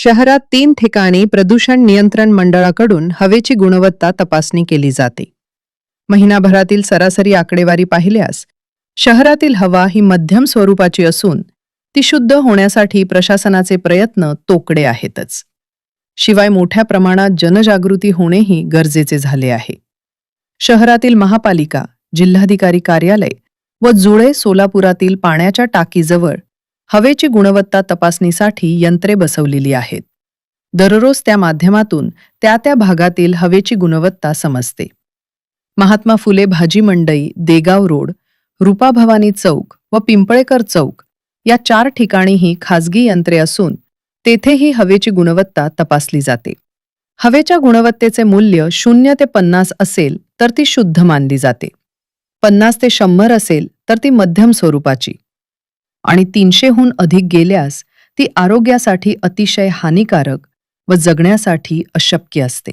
शहरात तीन ठिकाणी प्रदूषण नियंत्रण मंडळाकडून हवेची गुणवत्ता तपासणी केली जाते. महिनाभरातील सरासरी आकडेवारी पाहिल्यास शहरातील हवा ही मध्यम स्वरूपाची असून ती शुद्ध होण्यासाठी प्रशासनाचे प्रयत्न तोकडे आहेतच. शिवाय मोठ्या प्रमाणात जनजागृती होणेही गरजेचे झाले आहे. शहरातील महापालिका जिल्हाधिकारी कार्यालय व जुळे सोलापुरातील पाण्याच्या टाकीजवळ हवेची गुणवत्ता तपासणीसाठी यंत्रे बसवलेली आहेत. दररोज त्या माध्यमातून त्या त्या भागातील हवेची गुणवत्ता समजते. महात्मा फुले भाजी मंडई देगाव रोड रूपा भवानी चौक व पिंपळेकर चौक या चार ठिकाणीही खाजगी यंत्रे असून तेथेही हवेची गुणवत्ता तपासली जाते. हवेच्या गुणवत्तेचे मूल्य शून्य ते पन्नास असेल तर ती शुद्ध मानली जाते. पन्नास ते शंभर असेल तर ती मध्यम स्वरूपाची. आणि तीनशेहून अधिक गेल्यास ती आरोग्यासाठी अतिशय हानिकारक व जगण्यासाठी अशक्य असते.